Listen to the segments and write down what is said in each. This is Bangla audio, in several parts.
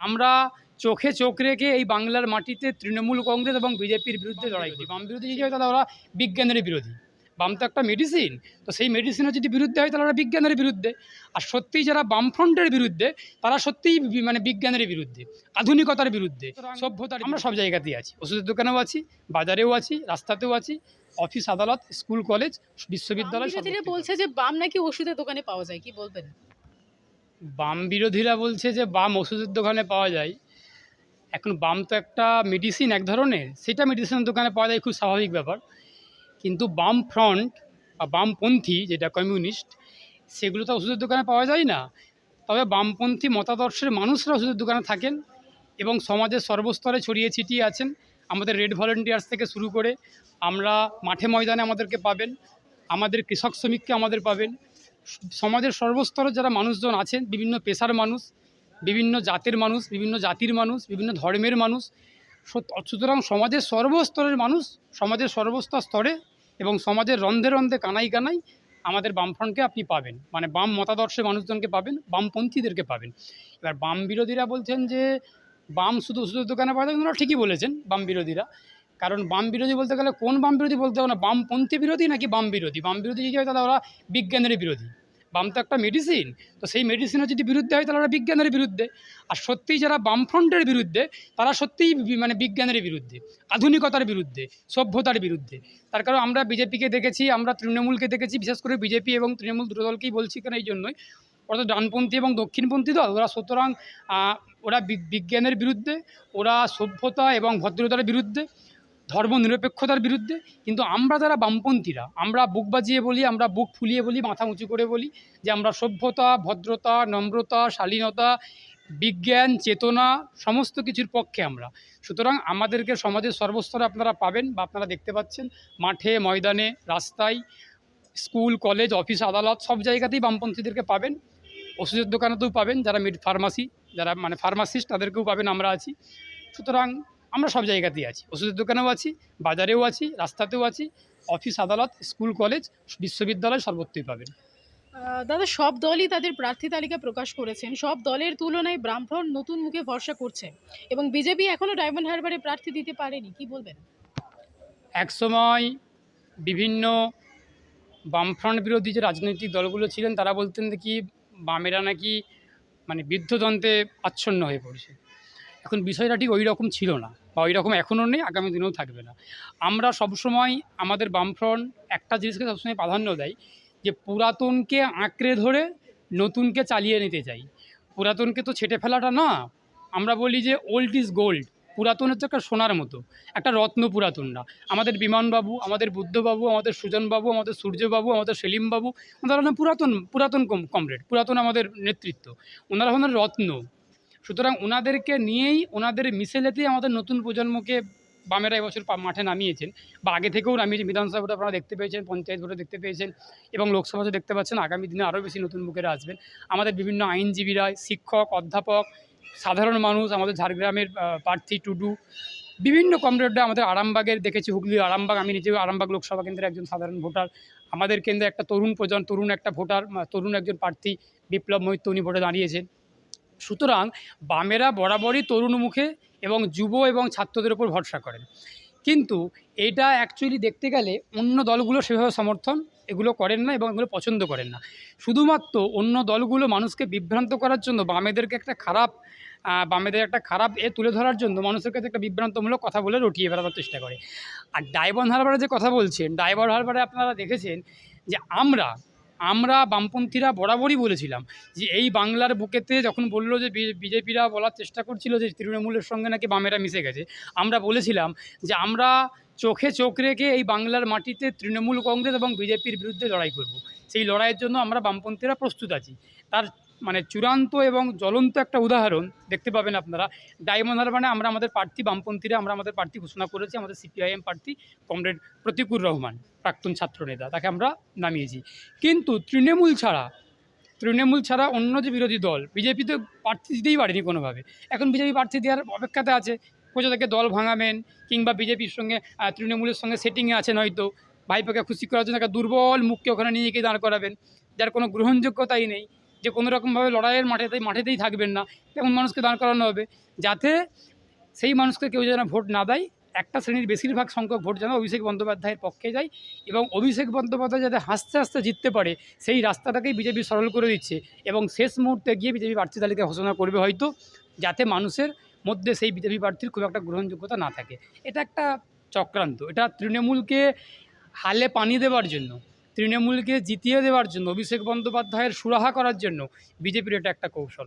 আমরা চোখে চোখ রেখে এই বাংলার মাটিতে তৃণমূল কংগ্রেস এবং বিজেপির বিরুদ্ধে লড়াই করি। বাম বিরোধী যদি হয় তাহলে ওরা বিজ্ঞানের বিরোধী। বাম তো একটা মেডিসিন তো সেই মেডিসিনের যদি বিরুদ্ধে হয় তাহলে ওরা বিজ্ঞানের বিরুদ্ধে। আর সত্যিই যারা বামফ্রন্টের বিরুদ্ধে তারা সত্যিই মানে বিজ্ঞানের বিরুদ্ধে আধুনিকতার বিরুদ্ধে। সভ্যতার আমরা সব জায়গাতেই আছি। ওষুধের দোকানেও আছি বাজারেও আছি রাস্তাতেও আছি অফিস আদালত স্কুল কলেজ বিশ্ববিদ্যালয় বলছে যে বাম নাকি ওষুধের দোকানে পাওয়া যায় কি বলবেন? বাম বিরোধীরা বলছে যে বাম ওষুধের দোকানে পাওয়া যায়। এখন বাম তো একটা মেডিসিন এক ধরনের, সেটা মেডিসিনের দোকানে পাওয়া যায়, খুব স্বাভাবিক ব্যাপার। কিন্তু বাম ফ্রন্ট বা বামপন্থী যেটা কমিউনিস্ট সেগুলো তো ওষুধের দোকানে পাওয়া যায় না। তবে বামপন্থী মতাদর্শের মানুষরা ওষুধের দোকানে থাকেন এবং সমাজের সর্বস্তরে ছড়িয়ে ছিটিয়ে আছেন। আমাদের রেড ভলেন্টিয়ার্স থেকে শুরু করে আমরা মাঠে ময়দানে আমাদেরকে পাবেন, আমাদের কৃষক শ্রমিককে আমাদের পাবেন সমাজের সর্বস্তরে যারা মানুষজন আছেন, বিভিন্ন পেশার মানুষ, বিভিন্ন জাতের মানুষ, বিভিন্ন জাতির মানুষ, বিভিন্ন ধর্মের মানুষ, সত- সুতরাং সমাজের সর্বস্তরের মানুষ সমাজের সর্বস্তর স্তরে এবং সমাজের রন্ধে রন্ধে, কানাই কানাই আমাদের বামফ্রন্টকে আপনি পাবেন। মানে বাম মতাদর্শের মানুষজনকে পাবেন, বামপন্থীদেরকে পাবেন। এবার বাম বিরোধীরা বলছেন যে, বাম শুধু ওষুধের দোকানে পাওয়া যায় ঠিকই বলেছেন, বাম বিরোধীরা। কারণ বাম বিরোধী বলতে গেলে কোন বাম বিরোধী বলতে হবে না? বামপন্থী বিরোধী নাকি বাম বিরোধী? বাম বিরোধী যদি হয় তাহলে ওরা বিজ্ঞানের বিরোধী। বাম তো একটা মেডিসিন তো সেই মেডিসিনের যদি বিরুদ্ধে হয় তাহলে ওরা বিজ্ঞানের বিরুদ্ধে। আর সত্যিই যারা বামফ্রন্টের বিরুদ্ধে, তারা সত্যিই মানে বিজ্ঞানের বিরুদ্ধে, আধুনিকতার বিরুদ্ধে, সভ্যতার বিরুদ্ধে। তার কারণ আমরা বিজেপিকে দেখেছি, আমরা তৃণমূলকে দেখেছি, বিশেষ করে বিজেপি এবং তৃণমূল দুটো দলকেই বলছি কেন এই জন্যই? ওরা তো ডানপন্থী এবং দক্ষিণপন্থী দল। ওরা সুতরাং ওরা বিজ্ঞানের বিরুদ্ধে, ওরা সভ্যতা এবং ভদ্রতার বিরুদ্ধে ধর্ম নিরপেক্ষতার বিরুদ্ধে, কিন্তু আমরা যারা বামপন্থীরা, আমরা বুক বাজিয়ে বলি, আমরা বুক ফুলিয়ে বলি, মাথা উঁচু করে বলি যে আমরা সভ্যতা, ভদ্রতা, নম্রতা, শালীনতা, বিজ্ঞান, চেতনা, সমস্ত কিছুর পক্ষে আমরা। সুতরাং আমাদেরকে সমাজের সর্বস্তরে আপনারা পাবেন বা আপনারা দেখতে পাচ্ছেন, মাঠে, ময়দানে, রাস্তায়, স্কুল, কলেজ, অফিস, আদালত, সব জায়গাতেই বামপন্থীদেরকে পাবেন। ওষুধের দোকানেতেও পাবেন যারা মেড ফার্মাসি, যারা মানে ফার্মাসিস্ট, তাদেরকেও পাবেন, আমরা আছি। সুতরাং আমরা সব জায়গাতেই আছি। ওষুধের দোকানেও আছি বাজারেও আছি রাস্তাতেও আছি অফিস আদালত স্কুল কলেজ বিশ্ববিদ্যালয় সর্বত্রই পাবেন। দাদা সব দলই তাদের প্রার্থী তালিকা প্রকাশ করেছেন। সব দলের তুলনায় বামফ্রন্ট নতুন মুখে ভরসা করছে এবং বিজেপি এখনও ডায়মন্ড হারবারে প্রার্থী দিতে পারেনি। কি বলবেন? একসময় বিভিন্ন বামফ্রন্ট বিরোধী যে রাজনৈতিক দলগুলো ছিলেন তারা বলতেন কি বামেরা নাকি মানে বৃদ্ধতন্ত্রে আচ্ছন্ন হয়ে পড়ছে। এখন বিষয়টা ঠিক ওই রকম ছিল না বা ওই রকম এখনও নেই, আগামী দিনেও থাকবে না। আমরা সবসময় আমাদের বামফ্রন্ট একটা জিনিসকে সবসময় প্রাধান্য দেয় যে পুরাতনকে আঁকড়ে ধরে নতুনকে চালিয়ে নিতে চাই। পুরাতনকে তো ছেটে ফেলাটা না। আমরা বলি যে ওল্ড ইজ গোল্ড পুরাতন হচ্ছে একটা সোনার মতো, একটা রত্ন পুরাতন না। আমাদের বিমানবাবু, আমাদের বুদ্ধবাবু, আমাদের সুজনবাবু, আমাদের সূর্যবাবু, আমাদের সেলিমবাবু, ওনারা পুরাতন পুরাতন কম, কমরেড, পুরাতন আমাদের নেতৃত্ব। ওনারা হলেন রত্ন। সুতরাং ওনাদেরকে নিয়েই ওনাদের মিশেলেতেই আমাদের নতুন প্রজন্মকে বামেরা এবছর মাঠে নামিয়েছেন। বা আগে থেকেও নামিয়েছেন বিধানসভা ভোটে আপনারা দেখতে পেয়েছেন, পঞ্চায়েত ভোটে দেখতে পেয়েছেন এবং লোকসভাতে দেখতে পাচ্ছেন, আগামী দিনে আরও বেশি নতুন মুখেরা আসবেন। আমাদের বিভিন্ন আইনজীবীরা, শিক্ষক, অধ্যাপক, সাধারণ মানুষ, আমাদের ঝাড়গ্রামের প্রার্থী টুডু, বিভিন্ন কমরেডরা আমাদের আরামবাগের, দেখেছি হুগলি, আরামবাগ, আমি নিজেও আরামবাগ লোকসভা কেন্দ্রের একজন সাধারণ ভোটার। আমাদের কেন্দ্রে একটা তরুণ প্রজন্ম তরুণ একটা ভোটার তরুণ একজন প্রার্থী বিপ্লব মৈত্র, উনি ভোটে দাঁড়িয়েছেন। সুতরাং বামেরা বরাবরই তরুণ মুখে এবং যুব এবং ছাত্রদের উপর ভরসা করেন। কিন্তু এটা অ্যাকচুয়ালি দেখতে গেলে অন্য দলগুলো সেভাবে সমর্থন এগুলো করেন না এবং এগুলো পছন্দ করেন না। শুধুমাত্র অন্য দলগুলো মানুষকে বিভ্রান্ত করার জন্য, বামেদেরকে একটা খারাপ বামেদের একটা খারাপ এ তুলে ধরার জন্য মানুষের কাছে একটা বিভ্রান্তমূলক কথা বলে রটিয়ে বেড়াবার চেষ্টা করে। আর ডাইবন হারবারে যে কথা বলছেন ডাইবর হারবারে আপনারা দেখেছেন যে আমরা আমরা বামপন্থীরা বরাবরই বলেছিলাম যে এই বাংলার বুকেতে যখন বলল যে বিজেপিরা বলার চেষ্টা করছিল যে তৃণমূলের সঙ্গে নাকি বামেরা মিশে গেছে, আমরা বলেছিলাম যে আমরা চোখে চোখ রেখে এই বাংলার মাটিতে তৃণমূল কংগ্রেস এবং বিজেপির বিরুদ্ধে লড়াই করব। সেই লড়াইয়ের জন্য আমরা বামপন্থীরা প্রস্তুত আছি। তার মানে চূড়ান্ত এবং জ্বলন্ত একটা উদাহরণ দেখতে পাবেন আপনারা। ডায়মন্ড হারবানে আমরা আমাদের প্রার্থী বামপন্থীরা, আমরা আমাদের প্রার্থী ঘোষণা করেছি, আমাদের সিপিআইএম প্রার্থী কমরেড প্রতিকুর রহমান, প্রাক্তন ছাত্রনেতা তাকে আমরা নামিয়েছি। কিন্তু তৃণমূল ছাড়া তৃণমূল ছাড়া অন্য যে বিরোধী দল, বিজেপি তো প্রার্থী দিতেই পারেনি কোনোভাবে। এখন বিজেপি প্রার্থী দেওয়ার অপেক্ষাতে আছে। কোথা থেকে দল ভাঙাবেন কিংবা বিজেপির সঙ্গে তৃণমূলের সঙ্গে সেটিংয়ে আছেন হয়তো। ভাইপোকে খুশি করার জন্য একটা দুর্বল মুখকে ওখানে নিয়ে গিয়ে দাঁড় করাবেন। যার কোনো গ্রহণযোগ্যতাই নেই। যে কোনো রকমভাবে লড়াইয়ের মাঠেতেই মাঠেতেই থাকবেন না। তেমন মানুষকে দাঁড় করানো হবে। যাতে সেই মানুষকে কেউ যেন ভোট না দেয়, একটা শ্রেণির বেশিরভাগ সংখ্যক ভোট যেন অভিষেক বন্দ্যোপাধ্যায়ের পক্ষে যায় এবং অভিষেক বন্দ্যোপাধ্যায় যাতে হাসতে হাসতে জিততে পারে, সেই রাস্তাটাকেই বিজেপি সরল করে দিচ্ছে এবং শেষ মুহূর্তে গিয়ে বিজেপি প্রার্থী তালিকা ঘোষণা করবে হয়তো, যাতে মানুষের মধ্যে সেই বিজেপি প্রার্থীর খুব একটা গ্রহণযোগ্যতা না থাকে। এটা একটা চক্রান্ত। এটা তৃণমূলকে হালে পানি দেওয়ার জন্য। তৃণমূলকে জিতিয়ে দেওয়ার জন্য, অভিষেক বন্দ্যোপাধ্যায়ের সুরাহা করার জন্য বিজেপির এটা একটা কৌশল।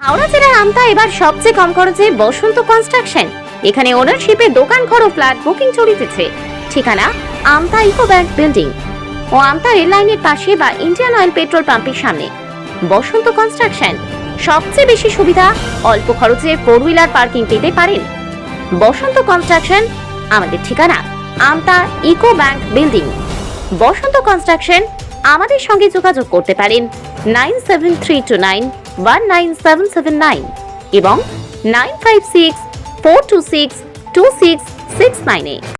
হাওড়া জেলার আমতা এবার সবচেয়ে কম খরচে বসন্ত কনস্ট্রাকশন এখানে ওনারশিপে দোকান, ঘর ও ফ্ল্যাট বুকিং চলিতেছে। ঠিকানা আমতা ইকো ব্যাংক বিল্ডিং ও আমতা রেল লাইনের পাশে বা ইন্ডিয়ান অয়েল পেট্রোল পাম্পের সামনে। বসন্ত কনস্ট্রাকশন সবচেয়ে বেশি সুবিধা অল্প খরচে ফোর হুইলার পার্কিং পেতে পারেন। বসন্ত কনস্ট্রাকশন আমাদের ঠিকানা Amta eco bank building Basanta construction আমাদের সঙ্গে যোগাযোগ করতে পারেন nine seven three two nine one nine seven seven nine এবং nine five six four two six two six six nine eight